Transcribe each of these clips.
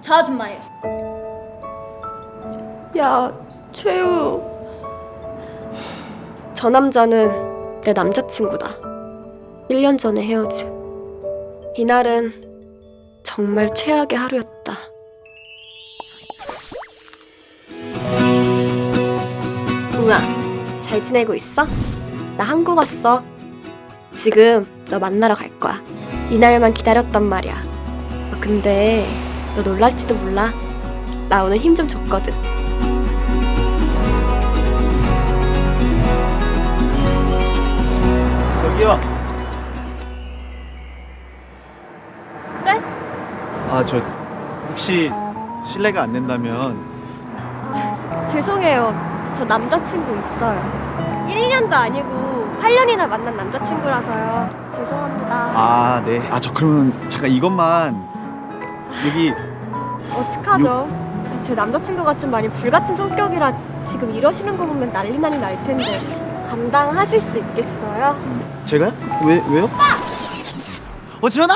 저 아줌마예요. 야, 최우. 저 남자는 내 남자친구다. 1년 전에 헤어진. 이날은 정말 최악의 하루였다. 우아, 잘 지내고 있어? 나 한국 왔어. 지금 너 만나러 갈 거야. 이날만 기다렸단 말이야. 어, 근데 너 놀랄지도 몰라. 나 오늘 힘 좀 줬거든. 저기요. 네? 아, 저 혹시 실례가 안 된다면 죄송해요. 저 남자친구 있어요. 1년도 아니고 8년이나 만난 남자친구라서요. 죄송합니다. 아, 네. 아, 저 그러면 잠깐 이것만 여기 어떡하죠? 제 남자친구가 좀 많이 불같은 성격이라 지금 이러시는 거 보면 난리 난리 날 텐데 감당하실 수 있겠어요? 제가요? 왜 왜요? 어, 지현아.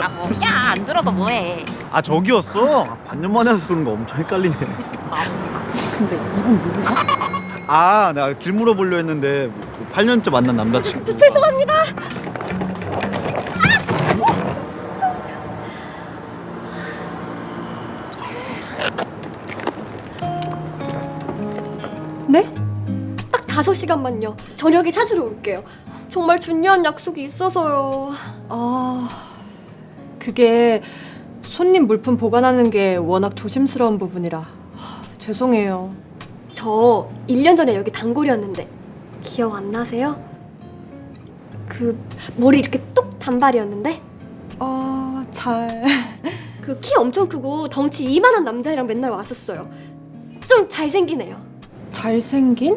아 뭐야 안 들어도 뭐해 아, 저기였어. 아, 반년 만에 해서 그런 거 엄청 헷갈리네. 근데 이분 누구셔? 아, 나 길 물어보려 했는데 뭐 8년째 만난 남자친구. 저, 죄송합니다. 네? 딱 다섯 시간만요. 저녁에 찾으러 올게요. 정말 중요한 약속이 있어서요. 아, 그게 손님 물품 보관하는 게 워낙 조심스러운 부분이라 하, 죄송해요. 저 1년 전에 여기 단골이었는데 기억 안 나세요? 그 머리 이렇게 똑 단발이었는데 아, 잘. 그 키 엄청 크고 덩치 이만한 남자애랑 맨날 왔었어요. 좀 잘생기네요. 잘생긴?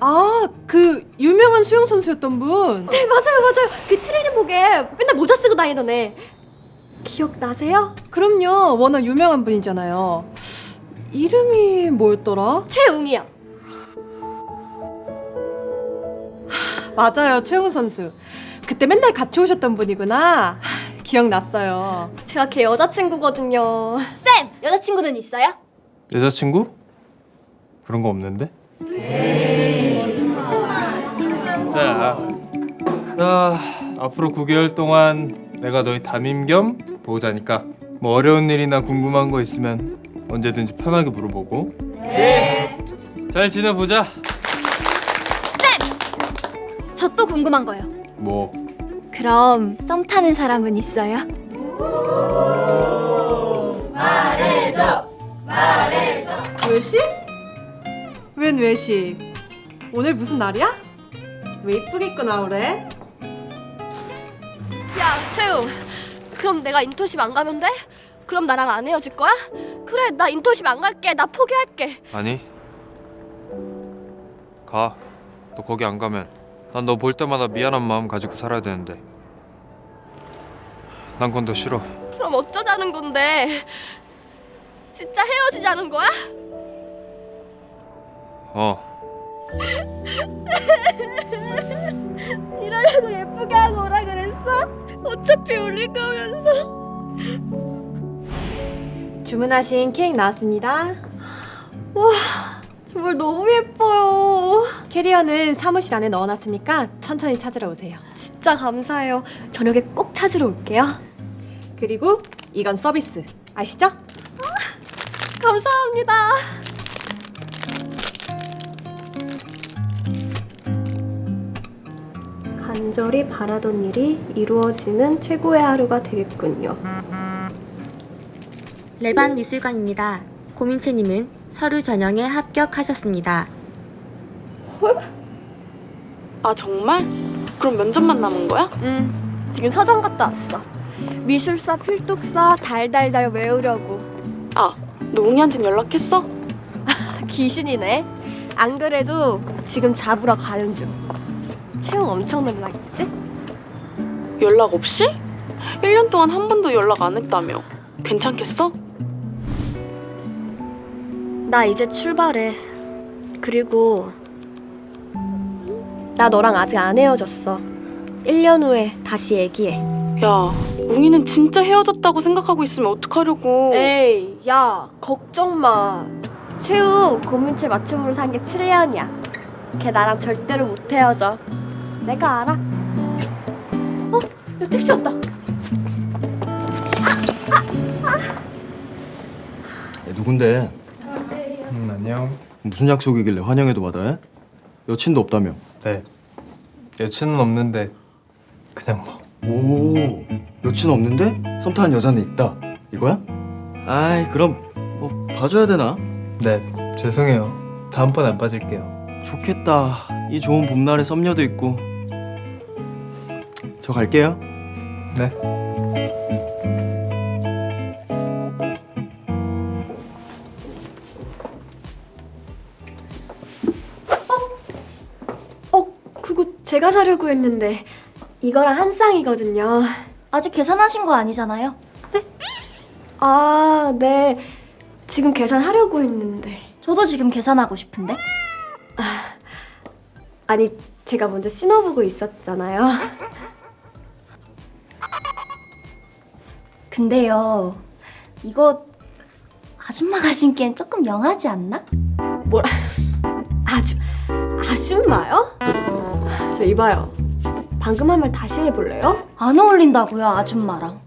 아, 그 유명한 수영 선수였던 분. 네 맞아요 맞아요. 그 트레이닝복에 맨날 모자 쓰고 다니던 애. 기억 나세요? 그럼요. 워낙 유명한 분이잖아요. 이름이 뭐였더라? 최웅이요. 맞아요. 최웅 선수. 그때 맨날 같이 오셨던 분이구나. 하, 기억났어요. 제가 걔 여자친구거든요. 쌤, 여자친구는 있어요? 여자친구? 그런 거 없는데? 자, 야, 앞으로 9개월 동안 내가 너희 담임 겸 보호자니까 뭐 어려운 일이나 궁금한 거 있으면 언제든지 편하게 물어보고. 네. 잘 지내보자. 저 또 궁금한 거요. 뭐 그럼 썸 타는 사람은 있어요? 외식? 웬 외식? 오늘 무슨 날이야? 왜 이쁘게 입고 나오래? 야 최웅. 그럼 내가 인턴십 안 가면 돼? 그럼 나랑 안 헤어질 거야? 그래 나 인턴십 안 갈게. 나 포기할게. 아니. 가. 너 거기 안 가면 난 너 볼 때마다 미안한 마음 가지고 살아야 되는데. 난 건 더 싫어. 그럼 어쩌자는 건데? 진짜 헤어지자는 거야? 어. 이러려고 예쁘게 하고 오라 그랬어? 어차피 울릴 거면서. 주문하신 케이크 나왔습니다. 정말 너무 예뻐요. 캐리어는 사무실 안에 넣어놨으니까 천천히 찾으러 오세요. 진짜 감사해요. 저녁에 꼭 찾으러 올게요. 그리고 이건 서비스. 아시죠? 감사합니다. 간절히 바라던 일이 이루어지는 최고의 하루가 되겠군요. 레반 미술관입니다. 고민채님은 서류 전형에 합격하셨습니다. 아 정말? 그럼 면접만 남은 거야? 응, 지금 서점 갔다 왔어. 미술사, 필독사 달달달 외우려고. 아, 너 웅이한텐 연락했어? 귀신이네. 안 그래도 지금 잡으러 가는 중. 채용 엄청 놀라겠지? 연락 없이? 1년 동안 한 번도 연락 안 했다며. 괜찮겠어? 나 이제 출발해. 그리고 나 너랑 아직 안 헤어졌어. 1년 후에 다시 얘기해. 야, 웅이는 진짜 헤어졌다고 생각하고 있으면 어떡하려고. 에이, 야, 걱정 마. 채웅 고민체 맞춤으로 산 게 7년이야. 걔 나랑 절대로 못 헤어져. 내가 알아. 어, 야, 택시 왔다. 누군데? 음 안녕. 무슨 약속이길래 환영회도 받아해? 여친도 없다며? 네. 여친은 없는데 그냥 뭐. 오 여친 없는데? 썸 타는 여자는 있다 이거야? 아이 그럼 뭐 봐줘야 되나? 네. 죄송해요. 다음번 안 빠질게요. 좋겠다 이 좋은 봄날에 썸녀도 있고 저 갈게요 네. 어, 그거 제가 사려고 했는데 이거랑 한 쌍이거든요. 아직 계산하신 거 아니잖아요. 아, 네. 지금 계산하려고 했는데. 저도 지금 계산하고 싶은데. 아니, 제가 먼저 신어보고 있었잖아요. 근데요, 이거 아줌마가 신기엔 조금 영하지 않나? 아주, 아줌마요? 저 이봐요. 방금 한 말 다시 해볼래요? 안 어울린다고요, 아줌마랑.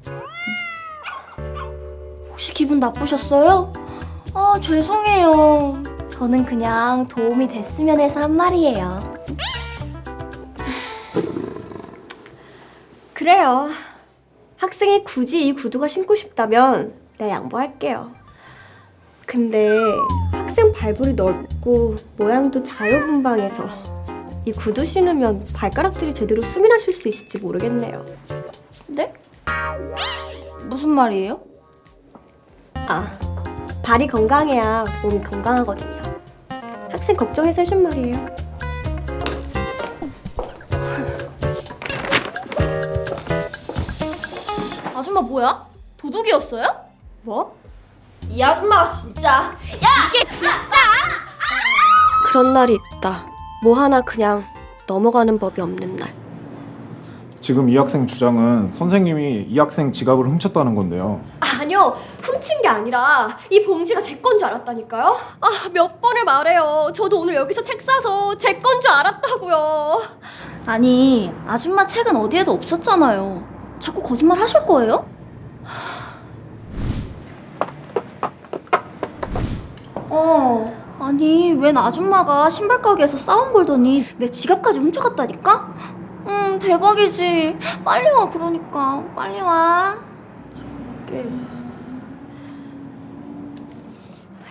혹시 기분 나쁘셨어요? 아, 죄송해요. 저는 그냥 도움이 됐으면 해서 한 말이에요. 그래요. 학생이 굳이 이 구두가 신고 싶다면 내가 양보할게요. 근데 학생 발볼이 넓고 모양도 자유분방해서 이 구두 신으면 발가락들이 제대로 수면하 쉴수 있을지 모르겠네요. 네? 무슨 말이에요? 아, 발이 건강해야 몸이 건강하거든요. 학생 걱정해서 해준 말이에요. 아줌마 뭐야? 도둑이었어요? 뭐? 이 아줌마가 진짜 그런 날이 있다. 뭐 하나 그냥 넘어가는 법이 없는 날. 지금 이 학생 주장은 선생님이 이 학생 지갑을 훔쳤다는 건데요. 아니요, 훔친 게 아니라 이 봉지가 제 건 줄 알았다니까요. 아, 몇 번을 말해요. 저도 오늘 여기서 책 사서 제 건 줄 알았다고요. 아니 아줌마 책은 어디에도 없었잖아요. 자꾸 거짓말 하실 거예요? 어 아니 웬 아줌마가 신발 가게에서 싸움 걸더니 내 지갑까지 훔쳐갔다니까? 음 대박이지. 빨리 와 그러니까 빨리 와. 저게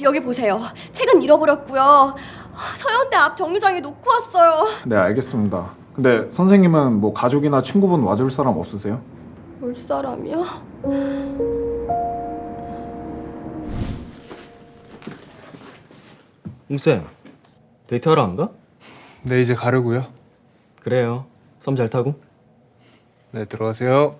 여기 보세요. 책은 잃어버렸고요. 서현대 앞 정류장에 놓고 왔어요. 네, 알겠습니다. 근데 선생님은 뭐 가족이나 친구분 와줄 사람 없으세요? 올 사람이요? 웅쌤 데이트하러 안 가? 네 이제 가려고요. 그래요 썸 잘 타고 네 들어가세요.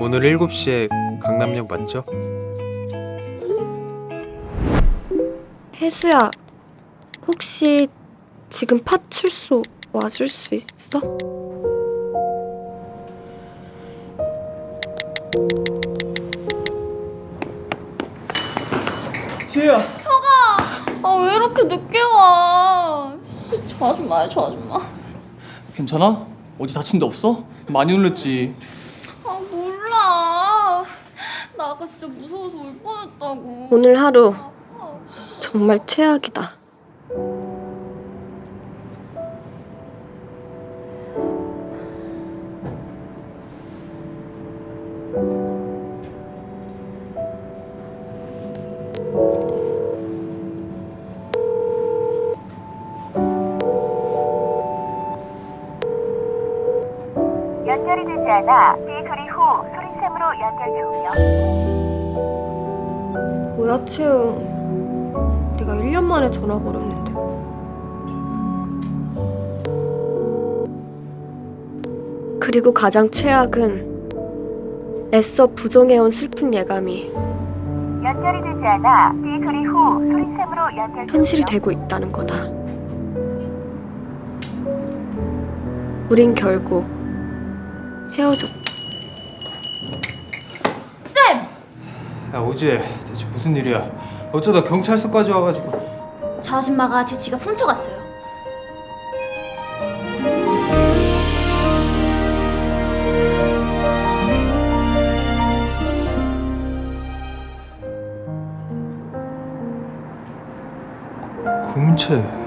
오늘 7시에 강남역 맞죠? 혜수야, 혹시 지금 파출소 와줄 수 있어? 지혜야 아왜 이렇게 늦게 와? 저 아줌마야 저 아줌마. 괜찮아? 어디 다친 데 없어? 많이 놀랬지 아 몰라. 나 아까 진짜 무서워서 울 뻔했다고. 오늘 하루 정말 최악이다. 연결이 되지 않아 삐 소리 후 소리샘으로 연결되오며 뭐야, 채웅. 내가 1년 만에 전화 걸었는데. 그리고 가장 최악은 애써 부정해온 슬픈 예감이 연결이 되지 않아 삐 소리 후 소리샘으로 연결되오며 현실이 되고 있다는 거다. 우린 결국 헤어졌다. 야 오지. 대체 무슨 일이야? 어쩌다 경찰서까지 와가지고. 저 아줌마가 제 지갑 훔쳐갔어요. 금채 채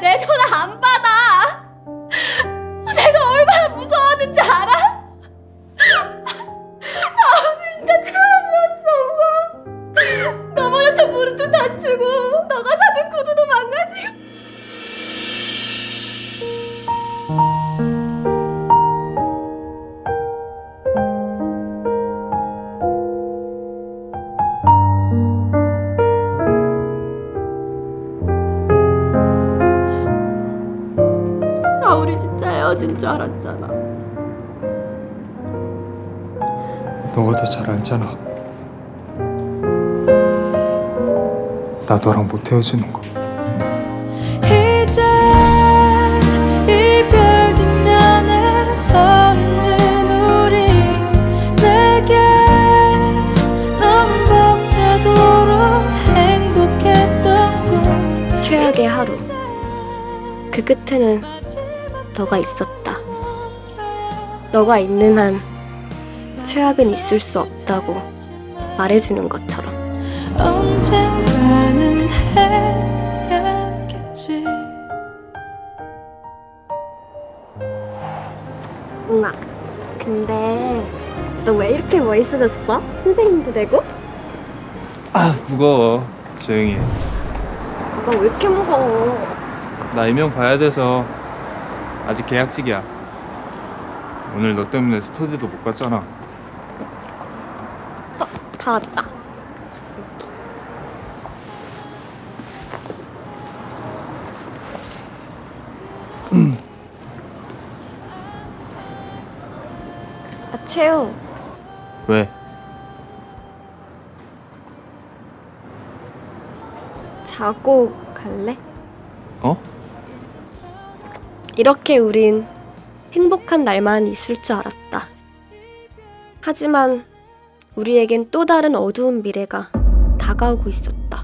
너왜내 줄 알았잖아. 너가 더 잘 알잖아 나 너랑 못 헤어지는 거 이제 이별 뒷면에 서 있는 우리 내게 너무 벅차도록 행복했던 꿈 최악의 하루. 그 끝에는 너가 있었다. 너가 있는 한 최악은 있을 수 없다고 말해주는 것처럼. 언젠가는 해야겠지 웅아, 근데 너 왜 이렇게 멋있어졌어? 선생님도 되고? 아 무거워 조용히 해. 가방 왜 이렇게 무거워? 나 이명 봐야 돼서 아직 계약직이야 오늘 너 때문에 스터디도 못 갔잖아 다 왔다. 아, 채우. 왜? 자고 갈래? 어? 이렇게 우린 행복한 날만 있을 줄 알았다. 하지만 우리에겐 또 다른 어두운 미래가 다가오고 있었다.